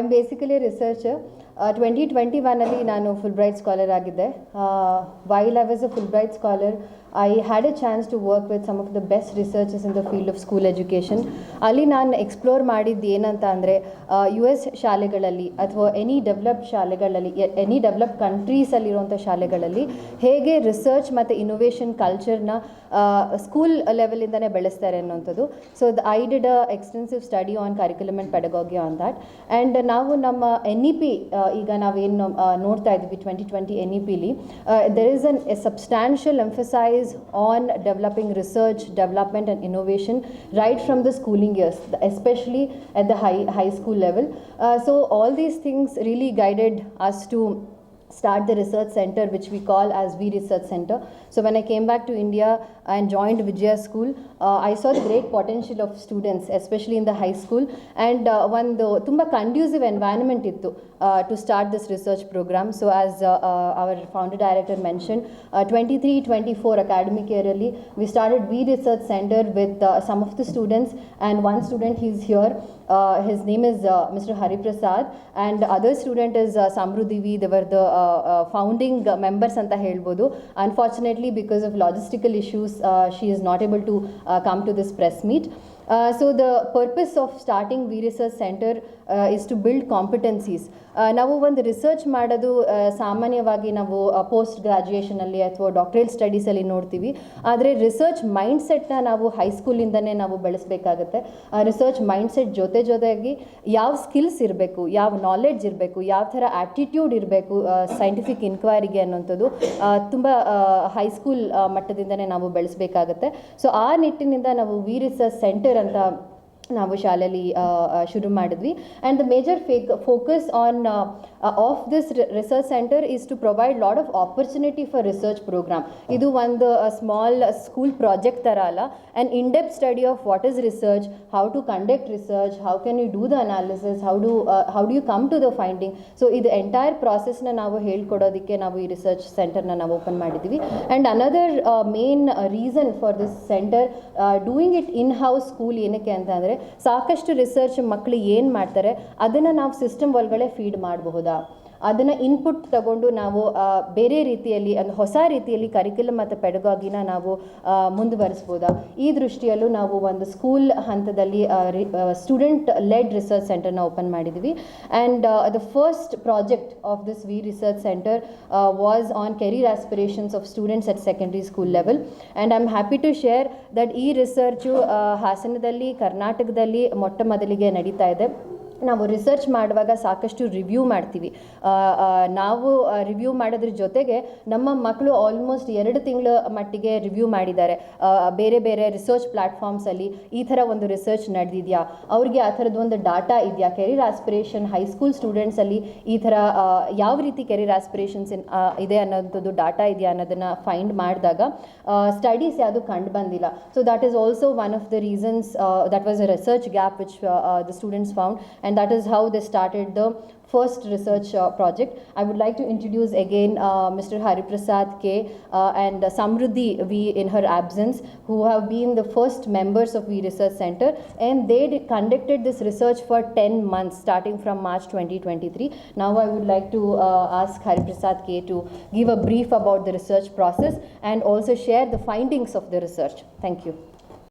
I am basically researcher twenty twenty ಒನ್ನಲ್ಲಿ ನಾನು Fulbright scholar ಆಗಿದ್ದೆ. While I was a Fulbright scholar I had a chance to work with some of the best researches in the field of school education ಅಲ್ಲಿ ನಾನು explore ಮಾಡಿದ್ದು ಏನಂತ ಅಂದರೆ you S ಶಾಲೆಗಳಲ್ಲಿ ಅಥವಾ ಎನಿ ಡೆವಲಪ್ಡ್ ಶಾಲೆಗಳಲ್ಲಿ any develop ಕಂಟ್ರೀಸಲ್ಲಿರುವಂಥ ಶಾಲೆಗಳಲ್ಲಿ ಹೇಗೆ ರಿಸರ್ಚ್ ಮತ್ತು ಇನೋವೇಷನ್ ಕಲ್ಚರ್ನ ಸ್ಕೂಲ್ ಲೆವೆಲಿಂದನೇ ಬೆಳೆಸ್ತಾರೆ ಅನ್ನೋಂಥದ್ದು so the I did a extensive study on curriculum and pedagogy on that and ನಾವು ನಮ್ಮ ಎನ್ ಇ ಪಿ ಈಗ ನಾವೇನು ನೋಡ್ತಾ ಇದ್ವಿ ಟ್ವೆಂಟಿ ಟ್ವೆಂಟಿ ಎನ್ ಇ ಪಿಲಿ there is an a substantial emphasise on developing research development and innovation right from the schooling years especially at the high, high school level. Uh, so all these things really guided us to start the research center which we call as V Research Center. So when I came back to India and joined Vijaya School, uh, I saw the great potential of students, especially in the high school, and uh, ಒಂದು ತುಂಬ conducive environment ಇತ್ತು uh, to start this research program. So as uh, uh, our founder director mentioned, uh, 23-24 academic year ಅಲ್ಲಿ we started V Research Center with uh, some of the students and one student he's here. Uh, his name is uh, Mr. Hari Prasad and the other student is uh, Samruddhi V. They were the uh, uh, uh, members ಅಂತ ಹೇಳ್ಬೋದು unfortunately because of logistical issues uh, she is not able to uh, come to this press the purpose so the purpose of starting V Research Center uh, is to build competencies. Uh, ನಾವು ಒಂದು research ಮಾಡೋದು ಸಾಮಾನ್ಯವಾಗಿ ನಾವು post ಗ್ರಾಜುಯೇಷನಲ್ಲಿ ಅಥವಾ doctorate ಸ್ಟಡೀಸಲ್ಲಿ ನೋಡ್ತೀವಿ. ಆದರೆ research ಮೈಂಡ್ಸೆಟ್ನ ನಾವು ಹೈಸ್ಕೂಲಿಂದನೇ ನಾವು ಬೆಳೆಸಬೇಕಾಗತ್ತೆ. ರಿಸರ್ಚ್ ಮೈಂಡ್ಸೆಟ್ ಜೊತೆ ಜೊತೆಗೆ ಯಾವ ಸ್ಕಿಲ್ಸ್ ಇರಬೇಕು ಯಾವ ನಾಲೆಡ್ಜ್ ಇರಬೇಕು ಯಾವ ಥರ ಆ್ಯಟಿಟ್ಯೂಡ್ ಇರಬೇಕು ಸೈಂಟಿಫಿಕ್ ಇನ್ಕ್ವೈರಿಗೆ ಅನ್ನೋಂಥದ್ದು ತುಂಬ ಹೈಸ್ಕೂಲ್ ಮಟ್ಟದಿಂದನೇ ನಾವು ಬೆಳೆಸಬೇಕಾಗತ್ತೆ. ಸೊ ಆ ನಿಟ್ಟಿನಿಂದ ನಾವು ವಿ ರಿಸರ್ಚ್ ಸೆಂಟರ್ ಅಂತ ನಾವು ಶಾಲೆಯಲ್ಲಿ ಶುರು ಮಾಡಿದ್ವಿ. And the major fake focus on of this research centre is to provide lot of opportunity for research program ಇದು ಒಂದು ಸ್ಮಾಲ್ ಸ್ಕೂಲ್ ಪ್ರಾಜೆಕ್ಟ್ ಥರ ಅಲ್ಲ. And in depth study of what is research how to conduct research how can you do the analysis how do how do you come to the finding so ಇದು entire ಪ್ರಾಸೆಸ್ನ ನಾವು ಹೇಳ್ಕೊಡೋದಕ್ಕೆ ನಾವು ಈ research ಸೆಂಟರ್ನ ನಾವು ಓಪನ್ ಮಾಡಿದ್ವಿ. And another main reason for this centre doing it in house school ಏನಕ್ಕೆ ಅಂತ ಅಂದರೆ ಸಾಕಷ್ಟು ರಿಸರ್ಚ್ ಮಕ್ಕಳು ಏನು ಮಾಡ್ತಾರೆ ಅದನ್ನು ನಾವು ಸಿಸ್ಟಮ್ ಒಳಗಡೆ ಫೀಡ್ ಮಾಡಬಹುದಾ? ಅದನ್ನು ಇನ್ಪುಟ್ ತಗೊಂಡು ನಾವು ಬೇರೆ ರೀತಿಯಲ್ಲಿ ಒಂದು ಹೊಸ ರೀತಿಯಲ್ಲಿ ಕರಿಕ್ಯುಲಮ್ ಮತ್ತು ಪೆಡಗಾಗಿನ ನಾವು ಮುಂದುವರಿಸ್ಬೋದಾ? ಈ ದೃಷ್ಟಿಯಲ್ಲೂ ನಾವು ಒಂದು ಸ್ಕೂಲ್ ಹಂತದಲ್ಲಿ ಸ್ಟೂಡೆಂಟ್ ಲೆಡ್ ರಿಸರ್ಚ್ ಸೆಂಟರ್ನ ಓಪನ್ ಮಾಡಿದ್ವಿ. And the first project of this we research center was on career aspirations of students at secondary school level and I am happy to share that ಈ research ಹಾಸನದಲ್ಲಿ, ಕರ್ನಾಟಕದಲ್ಲಿ ಮೊಟ್ಟ ಮೊದಲಿಗೆ ನಡೀತಾ ಇದೆ. ನಾವು ರಿಸರ್ಚ್ ಮಾಡುವಾಗ ಸಾಕಷ್ಟು ರಿವ್ಯೂ ಮಾಡ್ತೀವಿ. ನಾವು ರಿವ್ಯೂ ಮಾಡೋದ್ರ ಜೊತೆಗೆ ನಮ್ಮ ಮಕ್ಕಳು ಆಲ್ಮೋಸ್ಟ್ ಎರಡು ತಿಂಗಳ ಮಟ್ಟಿಗೆ ರಿವ್ಯೂ ಮಾಡಿದ್ದಾರೆ. ಬೇರೆ ಬೇರೆ ರಿಸರ್ಚ್ ಪ್ಲ್ಯಾಟ್ಫಾರ್ಮ್ಸಲ್ಲಿ ಈ ಥರ ಒಂದು ರಿಸರ್ಚ್ ನಡೆದಿದೆಯಾ? ಅವ್ರಿಗೆ ಆ ಥರದ ಒಂದು ಡಾಟಾ ಇದೆಯಾ? ಕೆರಿಯರ್ ಆಸ್ಪಿರೇಷನ್ ಹೈಸ್ಕೂಲ್ ಸ್ಟೂಡೆಂಟ್ಸಲ್ಲಿ ಈ ಥರ ಯಾವ ರೀತಿ ಕೆರಿಯರ್ ಆಸ್ಪಿರೇಷನ್ಸ್ ಇದೆ ಅನ್ನೋಂಥದ್ದು ಡಾಟಾ ಇದೆಯಾ ಅನ್ನೋದನ್ನು ಫೈಂಡ್ ಮಾಡಿದಾಗ ಸ್ಟಡೀಸ್ ಯಾವುದು ಕಂಡು ಬಂದಿಲ್ಲ. So that is also one of the reasons that was a research gap which the students found and that is how they started the first research uh, project. I would like to introduce again uh, Mr. Hari Prasad K uh, and Samruddhi V in her absence, who have been the first members of V Research Center, and they did, conducted this research for 10 months, starting from March 2023. Now I would like to uh, ask Hari Prasad K to give a brief about the research process and also share the findings of the research. Thank you.